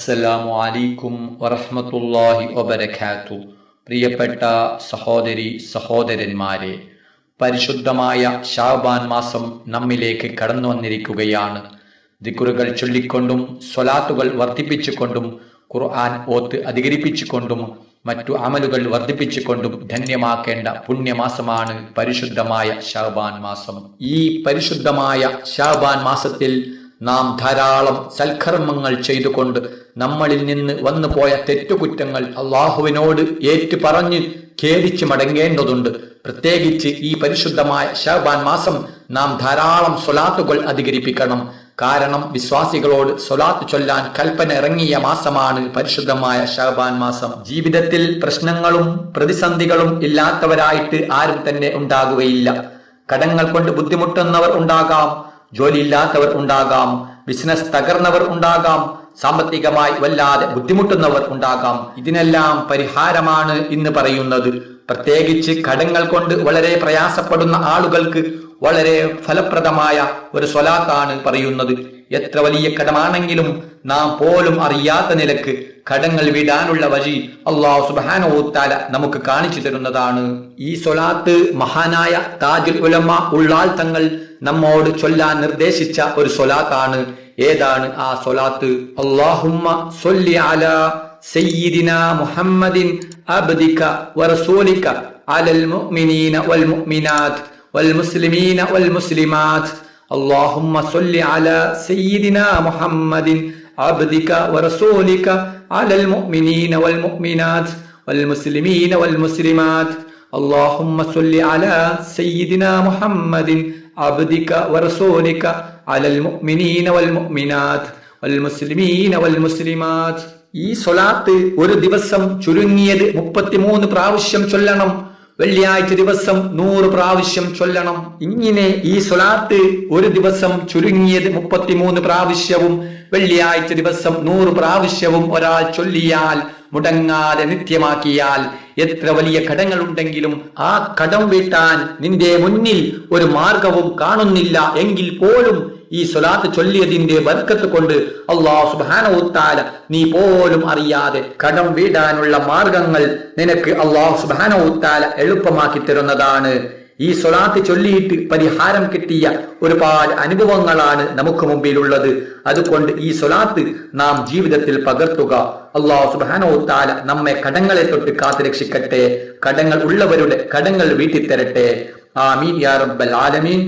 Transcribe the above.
അസ്സലാമു അലൈക്കും വറഹ്മത്തുള്ളാഹി വബരകാത്തു പ്രിയപ്പെട്ട സഹോദരി സഹോദരന്മാരെ പരിശുദ്ധമായ ഷാബാൻ മാസം നമ്മിലേക്ക് കടന്നു വന്നിരിക്കുകയാണ്. ദിക്കുറുകൾ ചൊല്ലിക്കൊണ്ടും സ്വലാത്തുകൾ വർദ്ധിപ്പിച്ചുകൊണ്ടും ഖുർആൻ ഓത്ത് അധികരിപ്പിച്ചുകൊണ്ടും മറ്റു അമലുകൾ വർദ്ധിപ്പിച്ചുകൊണ്ടും ധന്യമാക്കേണ്ട പുണ്യമാസമാണ് പരിശുദ്ധമായ ഷാബാൻ മാസം. ഈ പരിശുദ്ധമായ ഷാബാൻ മാസത്തിൽ നാം ധാരാളം സൽക്കർമ്മങ്ങൾ ചെയ്തുകൊണ്ട് നമ്മളിൽ നിന്ന് വന്നു പോയ തെറ്റുകുറ്റങ്ങൾ അള്ളാഹുവിനോട് ഏറ്റു പറഞ്ഞ് ഖേദിച്ച് മടങ്ങേണ്ടതുണ്ട്. പ്രത്യേകിച്ച് ഈ പരിശുദ്ധമായ ഷാബാൻ മാസം നാം ധാരാളം സ്വലാത്തുകൾ അധികരിപ്പിക്കണം. കാരണം വിശ്വാസികളോട് സ്വലാത്ത് ചൊല്ലാൻ കൽപ്പന ഇറങ്ങിയ മാസമാണ് പരിശുദ്ധമായ ഷഹബാൻ മാസം. ജീവിതത്തിൽ പ്രശ്നങ്ങളും പ്രതിസന്ധികളും ഇല്ലാത്തവരായിട്ട് ആരും തന്നെ ഉണ്ടാകുകയില്ല. കടങ്ങൾ കൊണ്ട് ബുദ്ധിമുട്ടുന്നവർ ഉണ്ടാകാം ജോലിയില്ലാത്തവർ ഉണ്ടാകാം ബിസിനസ് തകർന്നവർ ഉണ്ടാകാം സാമ്പത്തികമായി വല്ലാതെ ബുദ്ധിമുട്ടുന്നവർ ഉണ്ടാകാം. ഇതിനെല്ലാം പരിഹാരമാണ് ഇന്ന് പറയുന്നത്. പ്രത്യേകിച്ച് കടങ്ങൾ കൊണ്ട് വളരെ പ്രയാസപ്പെടുന്ന ആളുകൾക്ക് വളരെ ഫലപ്രദമായ ഒരു സ്വലാത്താണ് പറയുന്നത്. എത്ര വലിയ കടമാണെങ്കിലും നാം പോലും അറിയാത്ത നിലയ്ക്ക് കടങ്ങൾ വിടാനുള്ള വഴി അള്ളാഹു സുബാനോത്താല നമുക്ക് കാണിച്ചു തരുന്നതാണ്. ഈ സൊലാത്ത് മഹാനായ താജുൽ ഉലമ ഉള്ളാൽ തങ്ങൾ നമ്മോട് ചൊല്ലാൻ നിർദ്ദേശിച്ച ഒരു സൊലാത്താണ് ഏതാണ് ആ സൊലാത്ത് അള്ളാഹുമ്മ സൊല്ലി അല സയ്യിദിന മുഹമ്മദിൻ അബ്ദിക വറസൂലിക അലൽ മുഅ്മിനീന വൽ മുഅ്മിനാത്ത് വൽ മുസ്ലിമീന വൽ മുസ്ലിമാത്ത് അല്ലാഹുമ്മ സൊല്ലി അല സയ്യിദിനാ മുഹമ്മദിൻ عبدك ورسولك على المؤمنين والمؤمنات والمسلمين والمسلمات اللهم صل على سيدنا محمد عبدك ورسولك على المؤمنين والمؤمنات والمسلمين والمسلمات ഈ സ്വലാത്ത് ഒരു ദിവസം ചുരുങ്ങിയത് മുപ്പത്തിമൂന്ന് പ്രാവശ്യം ചൊല്ലണം വെള്ളിയാഴ്ച ദിവസം നൂറ് പ്രാവശ്യം ചൊല്ലണം. ഇങ്ങനെ ഈ സ്വലാത്ത് ഒരു ദിവസം ചുരുങ്ങിയത് മുപ്പത്തിമൂന്ന് പ്രാവശ്യവും വെള്ളിയാഴ്ച ദിവസം നൂറ് പ്രാവശ്യവും ഒരാൾ ചൊല്ലിയാൽ മുടങ്ങാതെ നിത്യമാക്കിയാൽ എത്ര വലിയ കടങ്ങൾ ഉണ്ടെങ്കിലും ആ കടം വീട്ടാൻ നിന്റെ മുന്നിൽ ഒരു മാർഗവും കാണുന്നില്ല. എങ്കിൽ പോലും ഈ സ്വലാത്ത് ചൊല്ലിയതിന്റെ ബർക്കത്ത് കൊണ്ട് അള്ളാഹു സുബാനോത്താല നീ പോലും അറിയാതെ കടം വീടാനുള്ള മാർഗങ്ങൾ നിനക്ക് അള്ളാഹു സുബാനോത്താല എളുപ്പമാക്കി തരുന്നതാണ്. ഈ സ്വലാത്ത് ചൊല്ലിയിട്ട് പരിഹാരം കിട്ടിയ ഒരുപാട് അനുഭവങ്ങളാണ് നമുക്ക് മുമ്പിലുള്ളത്. അതുകൊണ്ട് ഈ സ്വലാത്ത് നാം ജീവിതത്തിൽ പകർത്തുക. അള്ളാഹു സുബാനോത്താല നമ്മെ കടങ്ങളെ തൊട്ട് കാത്തുരക്ഷിക്കട്ടെ. കടങ്ങൾ ഉള്ളവരുടെ കടങ്ങൾ വീട്ടിത്തരട്ടെ. ആമീൻ യാ റബ്ബൽ ആലമീൻ.